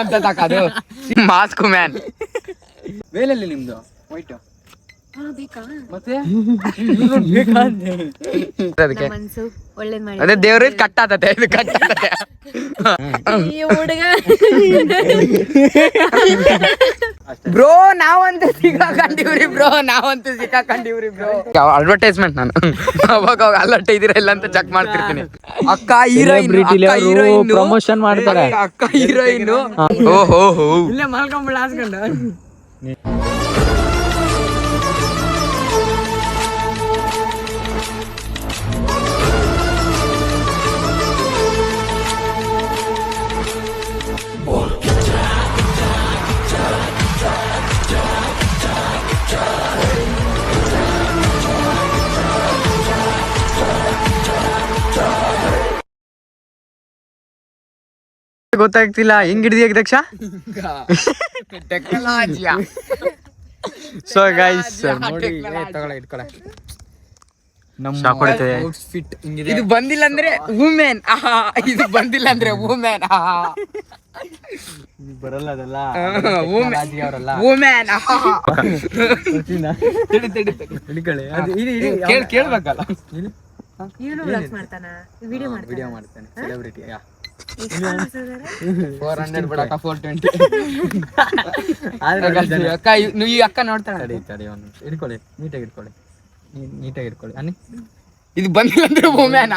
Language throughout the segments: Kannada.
ಅಂತ ತಾಕದು ಮಾಸ್ಕ್ ಮ್ಯಾನ್. ವೇಲಲ್ಲಿ ನಿಮ್ದು? ವೈಟ್ ಮತ್ತೆ? ಬೇಕಾ ಅಂದೆ. ಅದಕ್ಕೆ. ಮನ್ಸು ಒಳ್ಳೇದ್ ಮಾಡಿ. ಅದೇ ದೇವ್ರ ಕಟ್ ಆತತೆ ಇದು ಕಟ್ ಆತತೆ ಈ ಹುಡುಗ. ಬ್ರೋ ನಾವಂತೂ ಸಿಕ್ಕಾಕೊಂಡಿವ್ರಿ ಬ್ರೋ ನಾವಂತೂ ಸಿಕ್ಕಾಕೊಂಡಿವ್ರಿ ಬ್ರೋ. ಅಡ್ವರ್ಟೈಸ್ಮೆಂಟ್ ನಾನು? ಅವಾಗ ಅವಾಗ ಅಲರ್ಟ್ ಇದೀರ ಇಲ್ಲ ಅಂತ ಚೆಕ್ ಮಾಡ್ತಿರ್ತೀನಿ. ಅಕ್ಕ ಹೀರೋಯಿನ್ ಪ್ರಮೋಷನ್ ಅಕ್ಕ ಹೀರೋಯಿನ್. promotion ಮಾಡ್ತಾರೆ. ಅಕ್ಕ ಹೀರೋಯಿನ್. ಓಹೋ ಹೋ. ಇಲ್ಲೇ ಮಲ್ಕೊಂಬಿಡ ಹಾಸ್ಕೊಂಡು. ಗೊತ್ತಾಗ್ತಿಲ್ಲ. ಹೆಂಗ್ ಹಿಡಿದಿ ದಕ್ಷ? ಸೊ ಗೈಸ್ ನೋಡಿ. ತಗೊಳ ಇಟ್ಕೊಳ. ಇದು ಬಂದಿಲ್ಲ ಅಂದ್ರೆ ವುಮೆನ್ ಆಹಾ ಇದು ಬಂದಿಲ್ಲ ಅಂದ್ರೆ ವುಮೆನ್ ಆಹಾ. ಬರಲ್ಲ ಅದೆಲ್ಲ. ವುಮೆನ್ ಕೇಳ್ಬೇಕಲ್ಲ. ಮಾಡ್ತಾನೆ? ವಿಡಿಯೋ ಮಾಡ್ತಾನ? ವಿಡಿಯೋ ಮಾಡ್ತಾನೆ. ಸೆಲೆಬ್ರಿಟಿ ಫೋರ್ ಹಂಡ್ರೆಡ್ ಬಿಡಕ್ಕ ಫೋರ್ ಟ್ವೆಂಟಿ ಆದ್ರೆ ಅಕ್ಕ ಇವ್- ನೀವು ಈ ಅಕ್ಕ ನೋಡ್ತಾಳೆ ತಡಿ ತಡಿ ಒಂದು ನಿಮಿಷ ಇಟ್ಕೊಳ್ಳಿ ನೀಟಾಗಿ ಇಟ್ಕೊಳ್ಳಿ ನೀ- ನೀಟಾಗಿ ಇಟ್ಕೊಳ್ಳಿ ಅನ್ನಿ ಇದು ಬಂದಿಲ್ಲ ಅಂದ್ರೆ ವುಮೆನ್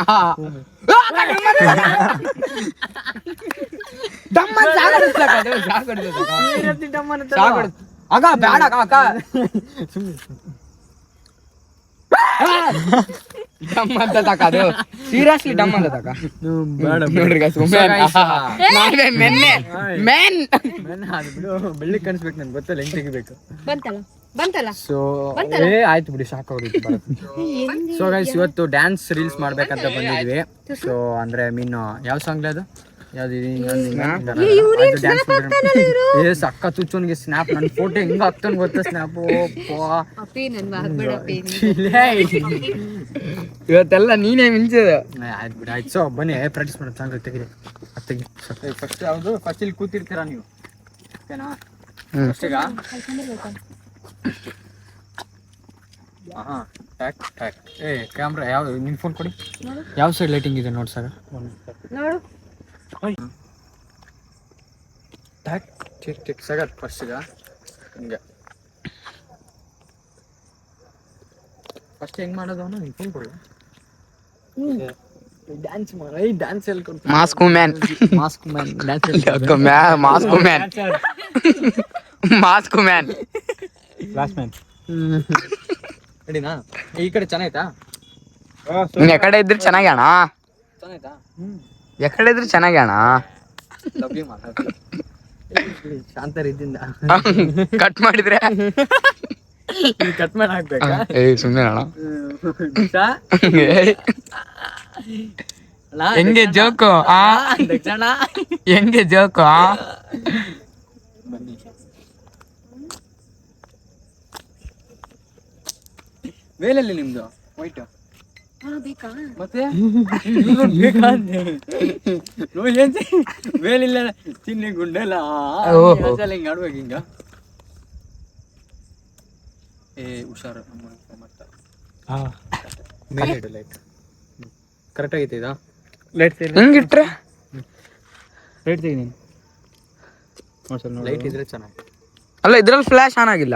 ಅಗ ಬೇಡ ಅಕ್ಕ, ಅಕ್ಕ ಡಮ್ ಅಂತ ತಕದು ಸೀರಿಯಸ್ಲಿ ಡಮ್ ಅಂತ ತಕ ನೋಡ್ರಿ ಗಾಯ್ಸ್ women. ನಾನೇ ನೆನ್ನೆ ಮೆನ್. ಅದು ಬಿಡು ಬೆಳ್ಳಿ ಕಾಣಿಸ್ಬೇಕು ನನ್ಗೆ ಗೊತ್ತಲ್ಲ ಹೆಂಗ್ ತೆಗಿಬೇಕು. ಬಂತಲ್ಲ ಬಂತಲ್ಲ? ಸೊ ಏ ಆಯ್ತು ಬಿಡಿ ಸಾಕು ಅವ್ರಿಗೆ ಸೊ ಗೈಸ್ ಇವತ್ತು ಡ್ಯಾನ್ಸ್ ರೀಲ್ಸ್ ಮಾಡ್ಬೇಕಂತ ಬಂದಿದ್ವಿ. ಸೊ ಅಂದ್ರೆ ಮೀನ್ ಯಾವ ಸಾಂಗ್ ಅದು? ಏ ಸಕ್ಕ ತುಚ್ಚೋನ್ಗೆ ಸ್ನ್ಯಾಪ್ ನನ್ನ ಫೋಟೋ ಹೆಂಗ ಹಾಕ್ತಾನ ಗೊತ್ತಾ ಸ್ನ್ಯಾಪ್ ಇವತ್ತೆಲ್ಲ ನೀನೇ ಮಿಂಚದ. ಆಯ್ತು ಬಿಡಿ ಆಯ್ತು. ಸೊ ಬನ್ನಿ ಪ್ರಾಕ್ಟೀಸ್ ಮಾಡೋದು ಸಾಂಗ್ ತೆಗಿರಿ. ತೆಗಿ ಫಸ್ಟ್ ಯಾವುದು? ಫಸ್ಟ್ ಇಲ್ಲಿ ಕೂತಿರ್ತೀರಾ ನೀವು? ಓಕೆನಾ? ಹಾ ಟ್ಯಾಕ್ ಟ್ಯಾಕ್ ಏ ಕ್ಯಾಮ್ರಾ ಯಾವ ನಿಮ್ಮ ಫೋನ್ ಕೊಡಿ. ಯಾವ ಸೈಡ್ ಲೈಟಿಂಗ್ ಇದೆ ನೋಡ್ಸಾಗ ನೋಡು. ಟ್ಯಾಕ್ ಟಿಕ್ ಟಿಕ್ ಸಗತ್ ಫಸ್ಟ್ ಈಗ ಹಿಂಗೆ ಫಸ್ಟ್ ಹೆಂಗ್ ಮಾಡೋದು ಅವನು ಫೋನ್ ಕೊಡಿ ಡ್ಯಾನ್ಸ್ ಮಾಡ ಈ ಡ್ಯಾನ್ಸ್ ಹೇಳ್ಕೊಡ್ತೀನಿ mask man mask man dance mask man mask man class man ರೆಡಿನಾ ಈ ಕಡೆ ಚೆನ್ನಾಯ್ತಾ? ನೀನ್ ಎಕಡೆ ಇದ್ರೆ ಚೆನ್ನಾಗಿ ಅಣ್ಣ ಚೆನ್ನಾಯ್ತಾ ಎಕಡೆ ಇದ್ರೆ ಚೆನ್ನಾಗಿ ಅಣ್ಣ. ಲವ್ಲಿ ಮಾಡ ಶಾಂತ ರೀತಿಯಿಂದ ಕಟ್ ಮಾಡಿದ್ರೆ. ಕಟ್ ಮಾಡಿ ಹಾಕ್ಬೇಕಾ ಏ ಸುಮ್ಮನೆ ಅಣ್ಣ. ಹೆಂಗೆ ಜೋಕು ಆ? ಹೆಂಗೆ ಜೋಕು ಆ? ಬನ್ನಿ. ವೇಲಲ್ಲಿ ನಿಮ್ದು ವೈಟ್ ಬೇಕಾ? ಮತ್ತೆ? ಬೇಕಾ. ನೋಡಿ ಏನ್ ವೇಲಿಲ್ಲ ಚಿನ್ನಿ ಗುಂಡೆಲ್ಲ ಹಿಂಗ್ ಆಡ್ಬೇಕು ಹಿಂಗ? ಏ ಹುಷಾರು. ಮೇಲೆ ಇಡು ಲೈಟ್ ಕರೆಕ್ಟ್ ಆಗೈತೆ ಇದಾ? ಲೈಟ್ ಇಟ್ರೆ? ಲೈಟ್ ತೆಗಿ ನೀನು. ಲೈಟ್ ಇದ್ರೆ ಚೆನ್ನಾಗಿ. ಅಲ್ಲ ಇದ್ರಲ್ಲಿ ಫ್ಲಾಶ್ ಆನ್ ಆಗಿಲ್ಲ?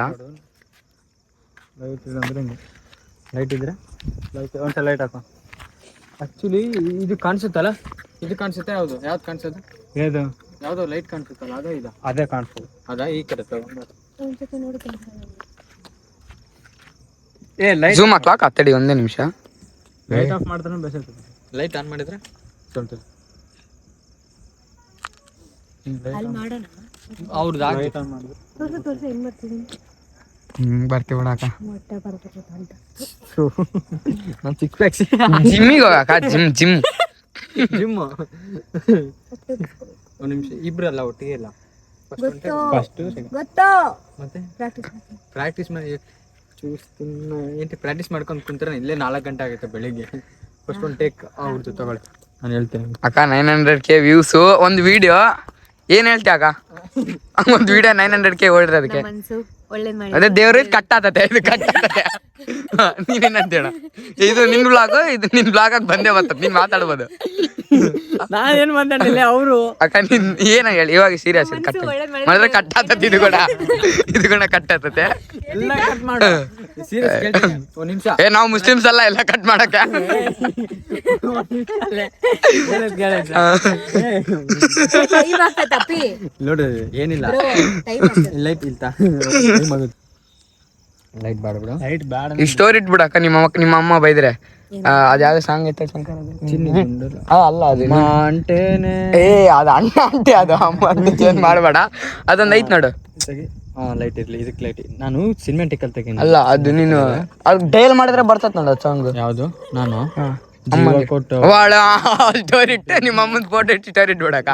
ಲೈಟ್ ಅಂದ್ರೆ ಲೈಟ್ ಇದ್ರೆ? ಲೈಟ್ ಒಂದ್ಸಲ ಲೈಟ್ ಹಾಕೋ. ಆಕ್ಚುಲಿ ಇದು ಕಾಣಿಸುತ್ತಲ್ಲ? ಇದು ಕಾಣಿಸುತ್ತೆ ಯಾವುದು? ಯಾವ್ದು ಕಾಣಿಸೋದು? ಯಾವುದು? ಯಾವ್ದೋ ಲೈಟ್ ಕಾಣಿಸುತ್ತಲ್ಲ ಅದೇ ಇದು. ಅದೇ ಕಾಣಿಸ್ತದೆ ಅದಾ ಈ ಕಡೆ ಏ ಲೈಟ್ ಜೂಮ್ ಕ್ಲಾಕ್ ಹತ್ತಡಿ ಒಂದೇ ನಿಮಿಷ. ಲೈಟ್ ಆಫ್ ಮಾಡಿದ್ರೆ ಬೆಸ್ಟ್ ಲೈಟ್ ಆನ್ ಮಾಡಿದ್ರೆ ಮಾಡೋಣ. ಅವ್ರದ್ದು ಲೈಟ್ ಆನ್ ಮಾಡಿದ್ರೆ ತೋರ್ಸು ತೋರ್ಸು ಹೆಂಗ್ ಮಾಡ್ತೀನಿ ಹ್ಮ್ ಬರ್ತೀವಿ ಬಿಡಕ್ಕ ನಾನು ಸಿಕ್ಸ್ ಪ್ಯಾಕ್ಸ್ ಜಿಮ್ಮಿಗೆ ಹೋಗಕ್ಕ ಜಿಮ್ ಜಿಮ್. ಜಿಮ್. ಒಂದು ನಿಮಿಷ ಇಬ್ರಲ್ಲ ಒಟ್ಟಿಗೆ ಇಲ್ಲ. ಫಸ್ಟ್ ಗೊತ್ತು. ಫಸ್ಟ್ ಗೊತ್ತು. ಮತ್ತೆ? ಪ್ರಾಕ್ಟೀಸ್ ಪ್ರಾಕ್ಟೀಸ್ ಮಾಡಿ ಚೂಸ್ ತಿನ್ನ. ఏంటి ಪ್ರಾಕ್ಟೀಸ್ ಮಾಡ್ಕೊಂಡು ಕುಂತ್ರೆ ಇಲ್ಲೇ ನಾಲ್ಕು ಗಂಟೆ ಆಗುತ್ತೆ ಬೆಳಿಗ್ಗೆ. ಫಸ್ಟ್ ಒಂದು ಟೇಕ್ ಅವ್ರದ್ದು ತಗೊಳ್ಳಿ. ನಾನು ಹೇಳ್ತೇನೆ. ಅಕ್ಕ ನೈನ್ ಹಂಡ್ರೆಡ್ ಕೆ ವ್ಯೂಸ್ ಒಂದು ವಿಡಿಯೋ ಏನ್ ಹೇಳ್ತೀಯ ಅಕ್ಕ? ಒಂದು ವಿಡಿಯೋ ನೈನ್ ಹಂಡ್ರೆಡ್ ಕೆ ಓಡಿರೋದಕ್ಕೆ ಮನ್ಸು. ಒಳ್ಳೇದ್ ಮಾಡಿ. ಅದೇ ದೇವ್ರ ಕಟ್ ಆತತೆ ಇದು ಕಟ್ ಆತತೆ ನೀನೇನಂತ ಹೇಳ ಇದು ನಿನ್ ಬ್ಲಾಗ್ ಇದು ನಿನ್ ಬ್ಲಾಗ್ ಆಗಿ ಬಂದೇ ಬರ್ತದೆ ನೀನ್ ಮಾತಾಡ್ಬೋದು. ನಾನೇನ್ ಮಾತಾಡಿಲ್ಲ ಅವರು. ಅಕ್ಕ ನೀನ್ ಏನ ಹೇಳಿ ಇವಾಗ ಸೀರಿಯಸ್ ಕಟ್ ಮಾಡಿದ್ರೆ ಕಟ್ ಆತತಿ ಇದು ಕೂಡ. ಇದು ಕೂಡ ಕಟ್ ಆತತೆ ಎಲ್ಲ ಕಟ್ ಮಾಡು. ನಿಮಿಷ. ಏ ನಾವು ಮುಸ್ಲಿಮ್ಸ್ ಅಲ್ಲ ಎಲ್ಲ ಕಟ್ ಮಾಡಕ್ಕೆ. ನೋಡು ಏನಿಲ್ಲ. ಲೈಟ್ ಇಲ್ತಾ? ಲೈಟ್ ಬಾಡ ಲೈಟ್ ಬ್ಯಾಡ ಈ ಸ್ಟೋರಿ ಇಟ್ಬಿಡಕ್ಕ ನಿಮ್ಮ ಅಮ್ಮ ನಿಮ್ಮ ಅಮ್ಮ ಬೈದ್ರೆ. ಅದ್ಯಾವ ಅದ್ಯಾವ್ದು ಸಾಂಗ್ ಐತೆ ಶಂಕರ್? ಆ, ಅಲ್ಲ ಅದು ಅಂಟೇನೆ ಏ ಅದು ಅಣ್ಣ ಅಂಟೆ ಅದು ಅಮ್ಮ ಚೇಂಜ್ ಮಾಡಬೇಡ. ಅದೊಂದು ಐತ್ ನೋಡು. ಹಾ ಲೈಟ್ ಇರ್ಲಿ ಇದಕ್ಕೆ ಲೈಟ್ ನಾನು ಸಿನಿಮ್ಯಾಟಿಕ್ ಅಲ್ಲಿ ತೆಗೀನಿ. ಅಲ್ಲ ಅದು ನೀನು ಅದು ಡೈಲ್ ಮಾಡಿದ್ರೆ ಬರ್ತತ್ ನೋಡು ಸಾಂಗ್ ಯಾವುದು? ನಾನು. ಜೀವ ಕೊಟ್ಟು ವಾಳ ಸ್ಟೋರಿ ಇಟ್ಟು ನಿಮ್ಮ ಅಮ್ಮನ ಫೋಟೋ ಇಟ್ಟು ಸ್ಟೋರಿ ಇಟ್ಬಿಡಕ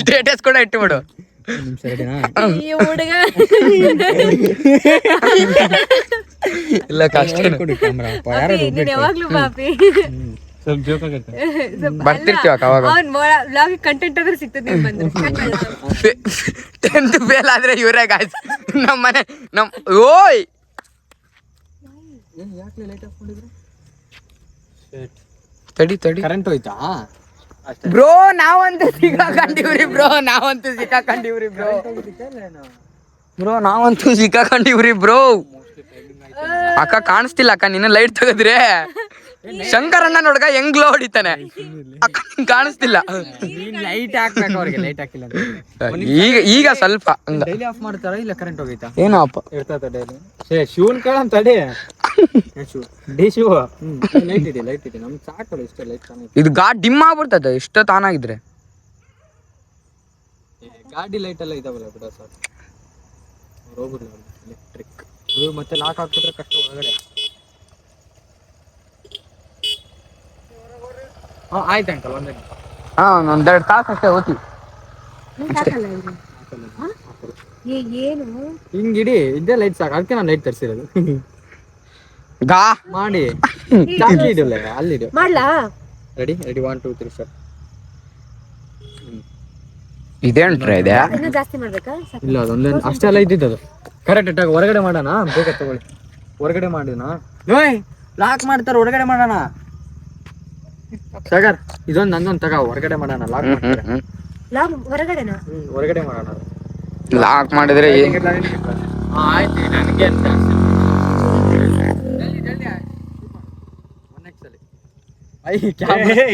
ಸ್ಟೇಟಸ್ ಕೂಡ ಇಟ್ಬಿಡು. ನಿಮಿಷ ರೆಡಿನಾ ಈ ಹುಡುಗ. ಇಲ್ಲ ಕಷ್ಟ. ಕೊಡಿ ಕ್ಯಾಮ್ರಾ ಯಾರು ಯಾವಾಗ್ಲೂ ಪಾಪಿ. ಸ್ವಲ್ಪ ಜೋಕ್ ಆಗೈತೆ ಬರ್ತಿರ್ತೀವಕ್ಕ ಅವಾಗ? ಅವ್ನ್ ಬ್ಲಾಗ್ ಕಂಟೆಂಟ್ ಆದ್ರೂ ಸಿಗ್ತದೆ ನೀನ್ ಬಂದ್ರೆ. ಟೆಂತ್ ಫೇಲ್ ಆದ್ರೆ ಇವರೇ ಗಾಯ್ಸ್ ನಮ್ಮ ಮನೆ ನಮ್ ಓಯ್! ತಡಿ ತಡಿ. ಕರೆಂಟ್ ಹೋಯ್ತಾ? ಬ್ರೋ ನಾವಂತೂ ಸಿಕ್ಕಾಕೊಂಡಿವ್ರಿ ಬ್ರೋ ನಾವಂತೂ ಸಿಕ್ಕಾಕೊಂಡಿವ್ರಿ ಬ್ರೋ ಬ್ರೋ ನಾವಂತೂ ಸಿಕ್ಕಾಕೊಂಡಿವ್ರಿ ಬ್ರೋ ಅಕ್ಕ ಕಾಣಿಸ್ತಿಲ್ಲ ಅಕ್ಕ ನಿನ್ನ ಲೈಟ್ ತೆಗೆದ್ರೆ. ಶಂಕರಣ್ಣ ನೋಡ್ಗ ಹೆಂಗ್ ಗ್ಲೋ ಹೊಡಿತಾನೆ ಕಾಣಿಸ್ತಿಲ್ಲ. ಲೈಟ್ ಹಾಕ್ಬೇಕು ಅವ್ರಿಗೆ ಲೈಟ್ ಹಾಕಿಲ್ಲ ಈಗ ಈಗ ಸ್ವಲ್ಪ. ಡೈಲಿ ಆಫ್ ಮಾಡ್ತಾರ ಇಲ್ಲ ಕರೆಂಟ್ ಹೋಗೈತಾ? ಏನೋ ಅಪ್ಪ. ಇರ್ತದ ಡೈಲಿ ಏ ಶಿವನ್ ಕೇಳಂತ ತಡಿ ಡಿ ಶಿವ ಲೈಟ್ ಇದೆ ಲೈಟ್ ಇದೆ. ನಮ್ಗೆ ಸಾಕಲ್ಲ ಇಷ್ಟ ಲೈಟ್ ಇದು. ಗಾಡಿ ಡಿಮ್ ಆಗ್ಬಿಡ್ತದೆ ಇಷ್ಟ ತಾನಾಗಿದ್ರೆ. ಗಾಡಿ ಲೈಟ್ ಎಲ್ಲ ಇದಾವಲ್ಲ ಬಿಡ ಸರ್. ಹೋಗುದಿಲ್ಲ ಎಲೆಕ್ಟ್ರಿಕ್ ಮತ್ತೆ ಲಾಕ್ ಹಾಕ್ಬಿಟ್ರೆ ಕಷ್ಟ ಒಳಗಡೆ. ಹಾ ಆಯ್ತು ಅಂಕಲ್ ಒಂದೇ ಹಾ ಒಂದೆರಡು ತಾಸು ಅಷ್ಟೇ ಓದ್ತಿ ನೀನ್ ಸಾಕಲ್ಲ ಇವ್ರು? ಹ? ಏ, ಏನು? ಹಿಂಗ್ ಇಡಿ ಇದೇ ಲೈಟ್ ಸಾಕು. ಅದಕ್ಕೆ ನಾನು ಲೈಟ್ ತರಿಸಿರೋದು. ಗಾ? ಮಾಡಿ. ಅಲ್ಲಿ ಇಡಲ್ಲ ಅಲ್ಲಿಡು ಮಾಡ್ಲಾ ready ready one two three start ಇದೇನ್ರಿ ಇದೆ? ಇನ್ನೂ ಜಾಸ್ತಿ ಮಾಡ್ಬೇಕಾ. ಇಲ್ಲ ಅದೊಂದೇ ಅಷ್ಟೆಲ್ಲ ಇದ್ದಿದ್ದು ಅದು. ಕರೆಕ್ಟ್ ಇಟ್ಟಾಗ ಹೊರಗಡೆ ಮಾಡೋಣ? ಬೇಗ ತಗೊಳ್ಳಿ. ಹೊರಗಡೆ ಮಾಡಿದ್ನಾ? ಲಾಕ್ ಮಾಡ್ತಾರೆ ಹೊರಗಡೆ ಮಾಡೋಣ. ಸಾಗರ್ ಇದೊಂದು ನಂದೊಂದು ತಗ ಹೊರಗಡೆ ಮಾಡೋಣ ಲಾಕ್ ಮಾಡ್ತಾರೆ? ಲಾಗ್ ಹೊರಗಡೆನಾ? ಹೊರಗಡೆ ಮಾಡೋಣ. ಲಾಕ್ ಮಾಡಿದ್ರೆ ಆಯ್ತು ನನಗೆ ಅಂತ ಜಲ್ದಿ, ಜಲ್ದಿ ಆಯ್ತು. ಒಂದ್ ಅಲ್ಲಿ. ಐ, camera.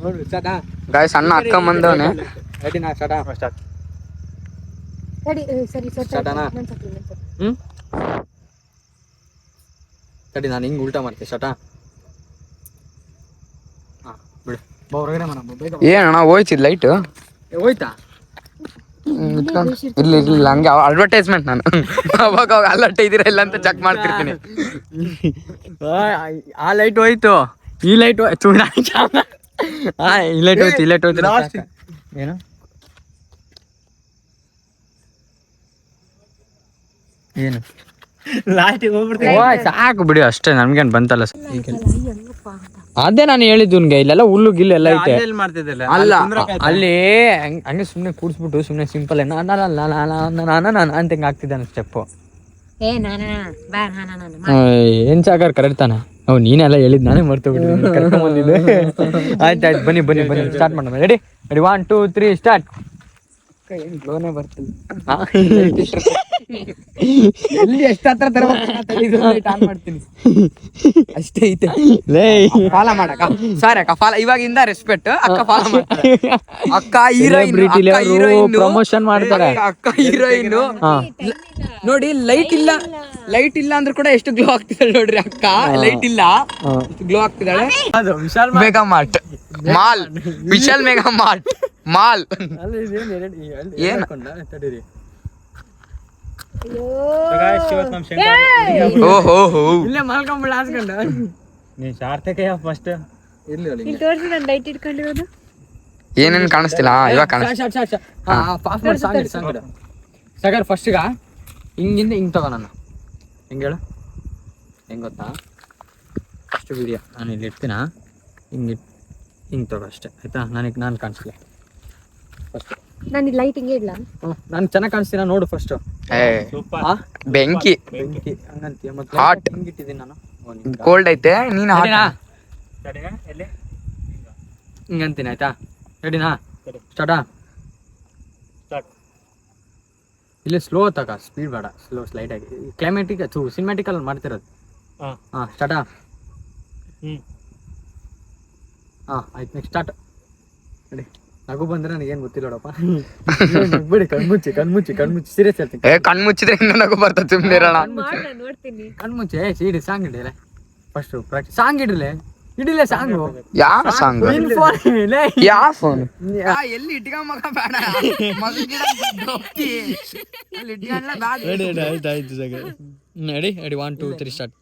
ನೋಡು, ಸದಾ. ಗಾಯ ಸಣ್ಣ ಅಕ್ಕ ಬಂದವನೆ. ರೆಡಿ ನಾ, ಸದಾ? ಸರಿ ಏ, ಸರಿ ಸರಿ ಇನ್ನೊಂದ್ಸತಿ. ಹ್ಮ್? ತಡಿ ನಾನು ಹಿಂಗ್ ಉಲ್ಟಾ ಮಾಡ್ತೀನಿ ಶಟ ಹಾ ಬಿಡು ಬಾ ಹೊರಗಡೆ ಮಾಡೋಣ ಬಾ, ಬೇಗ ಬಾ. ಏನಣ್ಣ ಹೋಯ್ತಿದ್ ಲೈಟ್ ಹೋಯ್ತಾ? ಇಲ್ಲ ಇಲ್ಲ ಹಂಗೆ ಅಡ್ವರ್ಟೈಸ್ಮೆಂಟ್ ನಾನು. ಅವಾಗ ಅವಾಗ ಅಲರ್ಟ್ ಇದೀರ ಇಲ್ಲ ಅಂತ ಚೆಕ್ ಮಾಡ್ತಿರ್ತೀನಿ. ಆ ಲೈಟ್ ಹೋಯ್ತು. ಈ ಲೈಟ್ ಚೂಡ ಹಾ ಈ ಲೈಟ್ ಹೋಯ್ತು ಈ ಲೈಟ್ ಹೋಯ್ತು ಏನು? ಏನು? ಲಾಸ್ಟಿಗೆ ಹೋಗ್ಬಿಡ್ತೀನಿ. ಓ ಸಾಕು ಬಿಡಿ ಅಷ್ಟೇ ನಮ್ಗೇನ್ ಬಂತಲ್ಲ. ಅದೇ ನಾನು ಹೇಳಿದ್ದು ನಿಮ್ಗೆ ಇಲ್ಲೆಲ್ಲ ಹುಲ್ಲು ಗಿಲ್ಲು ಎಲ್ಲ ಐತೆ. ಅಲ್ಲ ಅಲ್ಲಿ ಹಂಗ್- ಸುಮ್ನೆ ಕೂಡ್ಸ್ಬಿಟ್ಟು ಸುಮ್ನೆ ಸಿಂಪಲ್ ಅಂತ ಹಿಂಗ ಆಗ್ತಿದ್ದಾನೆ ಸ್ಟೆಪ್ ಏ ನಾನ ಬಾ ನಾನ ನಾನು ಏನ್ ಸಾಕಾರ್ ಕರೆಕ್ಟ್ ತಾನೆ ಅವ್ ನೀನೆಲ್ಲ ಹೇಳಿದ್ ನಾನೇ ಮರ್ತು ಬಿಟ್ಟಿದ್ದೀನಿ ಕರ್ಕೊಂಡ್ ಬಂದಿದ್ದೆ. ಬನ್ನಿ ಬನ್ನಿ ಬನ್ನಿ ಸ್ಟಾರ್ಟ್ ಮಾಡೋಣ. Ready ready one two three start ಲೋನೇ ಬರ್ತಿಲ್ಲ. ಎಲ್ಲಿ ಎಷ್ಟು ಹತ್ರ ಆನ್ ಮಾಡ್ತೀನಿ. ಅಷ್ಟೇ ಐತೆ. ಲೇ. ಫಾಲೋ ಮಾಡಕ್ಕ ಸಾರಿ ಅಕ್ಕ. ಫಾಲೋ ಇವಾಗಿಂದ ರೆಸ್ಪೆಕ್ಟ್ ಅಕ್ಕ ಫಾಲೋ ಮಾಡ್ತಾರೆ ಅಕ್ಕ ಹೀರೋಯಿನ್ ಅಕ್ಕ ಅವ್ರು promotion ಮಾಡ್ತಾರೆ. ಅಕ್ಕ ಹೀರೋಯಿನ್ ನೋಡಿ ಲೈಟ್ ಇಲ್ಲ. ಲೈಟ್ ಇಲ್ಲ ಅಂದ್ರೂ ಕೂಡ ಎಷ್ಟು ಗ್ಲೋ ಆಗ್ತಿದ್ದಾಳೆ ನೋಡ್ರಿ ಅಕ್ಕ. ಲೈಟ್ ಇಲ್ಲ. ಗ್ಲೋ ಆಗ್ತಿದ್ದಾಳೆ ಅದು Vishal Mega Mart mall Vishal Mega Mart mall. ಏನ್ ಓಹೋ ಹೋ ಇಲ್ಲೇ ಮಲ್ಕೊಂಬಿಡ ಹಾಸ್ಕೊಂಡ. ನೀನ್ ಫಸ್ಟ್ ಇರ್ಲಿ ಅಲ್ಲಿ ಇಲ್ಲಿ ತೋರ್ಸಿ ನಾನು ಲೈಟ್ ಇಟ್ಕೊಂಡಿರೋದು. ಏನೇನ್ ಕಾಣಿಸ್ತಿಲ್ಲ? ಇವಾಗ ಕಾಣಿಸ್ತಿಲ್ಲ ಸಗರ್ ಫಸ್ಟ್ಗ ಹಿಂಗಿಂದ ಹಿಂಗ್ ತಗೋ ನಾನು ಹೆಂಗ್ ಹೇಳು. ಹೆಂಗ್ ಗೊತ್ತಾ? ಫಸ್ಟ್ ವಿಡಿಯೋ ನಾನು ಇಲ್ಲಿ ಇಡ್ತೀನ? ಹಿಂಗ್ ಹಿಂಗೆ ತಗೋ ಅಷ್ಟೇ. ಆಯ್ತಾ? ನನಗೆ ನಾನು ಕಾಣಿಸ್ಲಿ. ಫಸ್ಟ್ ನಾನು ಇಲ್ಲಿ ಲೈಟಿಂಗ್ ಇಡ್ಲ ನಾನು ಚೆನ್ನಾಗಿ ಕಾಣಿಸ್ತೀನ ನೋಡು ಫಸ್ಟ್ ಬೆಂಕಿ. ಬೆಂಕಿ ಹಂಗಂತೀಯ ಮತ್ತೆ ಹಾಟ್ ಹಿಂಗೆ ಇಟ್ಟಿದ್ದೀನಿ ನಾನು? ಕೋಲ್ಡ್ ಐತೆ ನೀನು ರೆಡಿನಾ? ಸರಿನಾ? ಎಲ್ಲಿ? ಹಿಂಗೆ ಅಂತೀನಿ ಆಯ್ತಾ ರೆಡಿನಾ. ಸ್ಟಾರ್ಟಾ ಸ್ಟಾರ್ಟ್ ಇಲ್ಲಿ ಸ್ಲೋ ತಗ ಸ್ಪೀಡ್ ಬೇಡ ಸ್ಲೋ ಸ್ಲೈಟ್ ಆಗಿ. ಕ್ಲೈಮ್ಯಾಟಿಕ್ ಥೂ ಸಿನಿಮ್ಯಾಟಿಕಲ್ ಮಾಡ್ತಿರೋದು. ಹಾ. ಹಾಂ ಸ್ಟಾರ್ಟಾ ಹ್ಮ್. ಹಾಂ ಆಯ್ತು ನೆಕ್ಸ್ಟ್ ಸ್ಟಾರ್ಟ್ ರೆಡಿ ನಗು ಬಂದ್ರೆ ನನಗೇನು ಗೊತ್ತಿಲ್ಲ ನೋಡಪ್ಪ ಬಿಡಿ ಕಣ್ಮುಚ್ಚಿ ಕಣ್ಮುಚ್ಚಿ ಕಣ್ಮುಚ್ಚಿ ಸೀರಿಯಸ್ ಹೇಳ್ತೀನಿ. ಏ ಕಣ್ ಮುಚ್ಚಿದ್ರೆ ಇನ್ನೂ ನಗು ಬರ್ತದೆ ಸುಮ್ಮನೆ ಇರೋಣ. ಮಾಡ ನೋಡ್ತೀನಿ. ಕಣ್ಮುಚ್ಚಿ ಏ ಇಡಿ ಸಾಂಗ್ ಇಡಿಲೆ ಫಸ್ಟ್ ಪ್ರಾಕ್ಟೀಸ್ ಸಾಂಗ್ ಇಡ್ರಲೆ? ಇಡಿಲೆ ಸಾಂಗು ಯಾವ ಸಾಂಗ್ ಫೋನ್ ಯಾವ ಫೋನ್ ಎಲ್ಲಿ ಇಟ್ಕ ಮಗ ಬೇಡ? ಅಲ್ಲಿ ರೆಡಿ ರೆಡಿ ಆಯ್ತು ಆಯ್ತು ready ready one two three start